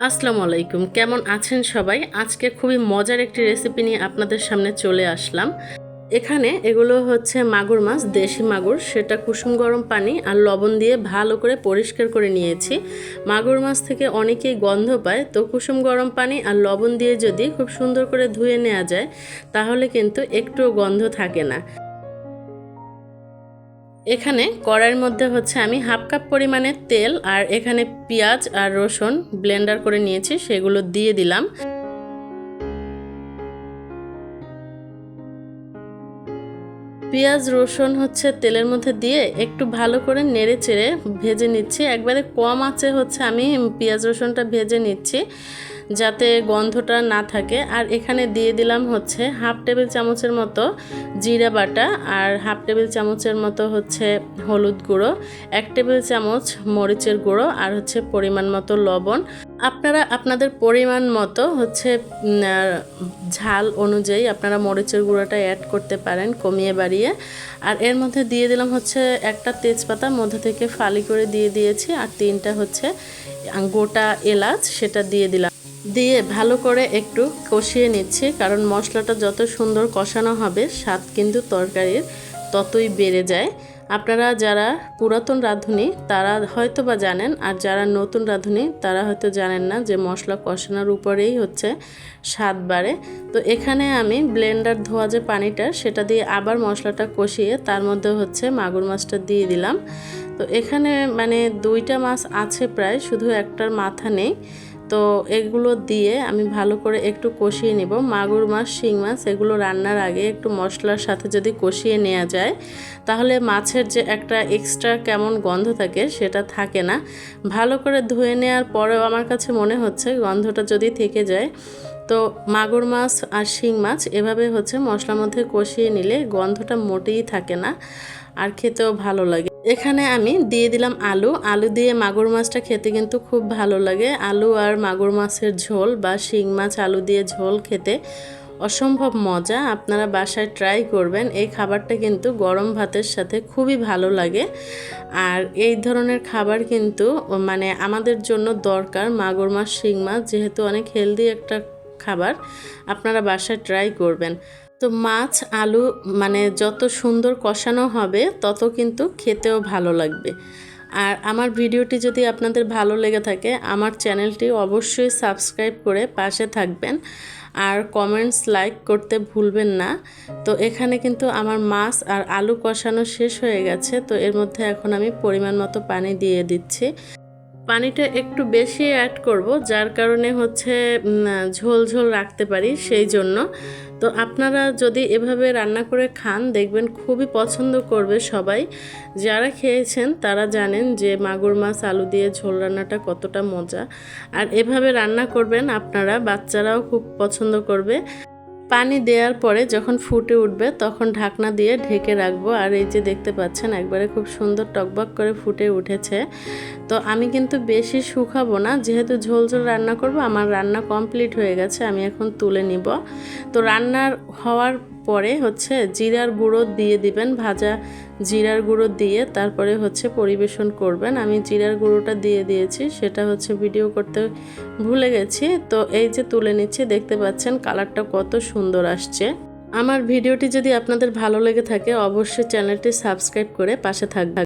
আসসালামু আলাইকুম। কেমন আছেন সবাই? আজকে খুবই মজার একটি রেসিপি নিয়ে আপনাদের সামনে চলে আসলাম। এখানে এগুলো হচ্ছে মাগুর মাছ, দেশি মাগুর। সেটা কুসুম গরম পানি আর লবণ দিয়ে ভালো করে পরিষ্কার করে নিয়েছি। মাগুর মাছ থেকে অনেকেই গন্ধ পায়, তো কুসুম গরম পানি আর লবণ দিয়ে যদি খুব সুন্দর করে ধুয়ে নেওয়া যায়, তাহলে কিন্তু একটুও গন্ধ থাকে না। এখানে কড়াইয়ের মধ্যে হচ্ছে আমি হাফ কাপ পরিমাণে তেল আর এখানে পেঁয়াজ আর রসুন ব্লেন্ডার করে নিয়েছি, সেগুলো দিয়ে দিলাম। পেঁয়াজ, রসুন হচ্ছে তেলের মধ্যে দিয়ে একটু ভালো করে নেড়ে চেড়ে ভেজে নিচ্ছি। একবারে কম আছে হচ্ছে আমি পেঁয়াজ, রসুনটা ভেজে নিচ্ছি। যাতে গন্ধটা না থাকে। আর এখানে দিয়ে দিলাম হচ্ছে হাফ টেবিল চামচের মতো জিরা বাটা আর হাফ টেবিল চামচের মতো হচ্ছে হলুদ গুঁড়ো, এক টেবিল চামচ মরিচের গুঁড়ো আর হচ্ছে পরিমাণ মতো লবণ। আপনারা আপনাদের পরিমাণ মতো হচ্ছে ঝাল অনুযায়ী আপনারা মরিচের গুঁড়োটা অ্যাড করতে পারেন কমিয়ে বাড়িয়ে। আর এর মধ্যে দিয়ে দিলাম হচ্ছে একটা তেজপাতা, মধ্যে থেকে ফালি করে দিয়ে দিয়েছি। আর তিনটা হচ্ছে গোটা এলাচ, সেটা দিয়ে দিলাম। দিয়ে ভালো করে একটু কষিয়ে নিচ্ছি, কারণ মশলাটা যত সুন্দর কষানো হবে, স্বাদ কিন্তু তরকারির ততই বেড়ে যায়। আপনারা যারা পুরাতন রাঁধুনি, তারা হয়তো বা জানেন, আর যারা নতুন রাঁধুনি, তারা হয়তো জানেন না যে মশলা কষানোর উপরেই হচ্ছে স্বাদ বাড়ে। তো এখানে আমি ব্লেন্ডার ধোয়া যে পানিটা, সেটা দিয়ে আবার মশলাটা কষিয়ে তার মধ্যে হচ্ছে মাগুর মাছটা দিয়ে দিলাম। তো এখানে মানে দুইটা মাছ আছে প্রায়, শুধু একটার মাথা নেই। তো এগুলো দিয়ে আমি ভালো করে একটু কষিয়ে নিব। মাগুর মাছ, শিং মাছ, এগুলো রান্নার আগে একটু মশলার সাথে যদি কষিয়ে নেওয়া যায়, তাহলে মাছের যে একটা এক্সট্রা কেমন গন্ধ থাকে সেটা থাকে না। ভালো করে ধুয়ে নেওয়ার পরেও আমার কাছে মনে হচ্ছে গন্ধটা যদি থেকে যায়, তো মাগুর মাছ আর শিং মাছ এভাবে হচ্ছে মশলার মধ্যে কষিয়ে নিলে গন্ধটা মোটেই থাকে না, আর খেতেও ভালো লাগে। এখানে আমি দিয়ে দিলাম আলু। আলু দিয়ে মাগুর মাছটা খেতে কিন্তু খুব ভালো লাগে। আলু আর মাগুর মাছের ঝোল বা শিং মাছ, আলু দিয়ে ঝোল খেতে অসম্ভব মজা। আপনারা বাসায় ট্রাই করবেন। এই খাবারটা কিন্তু গরম ভাতের সাথে খুবই ভালো লাগে। আর এই ধরনের খাবার কিন্তু মানে আমাদের জন্য দরকার মাগুর মাছ, শিং মাছ, যেহেতু অনেক হেলদি একটা খাবার। আপনারা বাসায় ট্রাই করবেন। তো মাছ, আলু মানে যত সুন্দর কষানো হবে, তত কিন্তু খেতেও ভালো লাগবে। আর আমার ভিডিওটি যদি আপনাদের ভালো লেগে থাকে, আমার চ্যানেলটি অবশ্যই সাবস্ক্রাইব করে পাশে থাকবেন। আর কমেন্টস লাইক করতে ভুলবেন না। তো এখানে কিন্তু আমার মাছ আর আলু কষানো শেষ হয়ে গেছে, তো এর মধ্যে এখন আমি পরিমাণ মতো পানি দিয়ে দিচ্ছি। পানিটা একটু বেশি অ্যাড করব, যার কারণে হচ্ছে ঝোল ঝোল রাখতে পারি সেই জন্য। তো আপনারা যদি এভাবে রান্না করে খান, দেখবেন খুবই পছন্দ করবে সবাই। যারা খেয়েছেন, তারা জানেন যে মাগুর মাছ, আলু দিয়ে ঝোল রান্নাটা কতটা মজা। আর এভাবে রান্না করবেন আপনারা, বাচ্চারাও খুব পছন্দ করবে। পানি দেওয়ার পরে যখন ফুটে উঠবে, তখন ঢাকনা দিয়ে ঢেকে রাখব। আর এই যে দেখতে পাচ্ছেন, একবারে খুব সুন্দর টকবক করে ফুটে উঠেছে। তো আমি কিন্তু বেশি শুকাবো না, যেহেতু ঝোল ঝোল রান্না করব, আমার রান্না কমপ্লিট হয়ে গেছে, আমি এখন তুলে নিব। তো রান্নার হওয়ার পরে হচ্ছে জিরার গুঁড়ো দিয়ে দিবেন, ভাজা জিরার গুঁড়ো দিয়ে তারপরে হচ্ছে পরিবেশন করবেন। আমি জিরার গুঁড়োটা দিয়ে দিয়েছি, সেটা হচ্ছে ভিডিও করতে ভুলে গেছি, তো এই যে তুলে নিচ্ছি, দেখতে পাচ্ছেন কালারটা কত সুন্দর আসছে। আমার ভিডিওটি যদি আপনাদের ভালো লেগে থাকে, অবশ্যই চ্যানেলটি সাবস্ক্রাইব করে পাশে থাকবে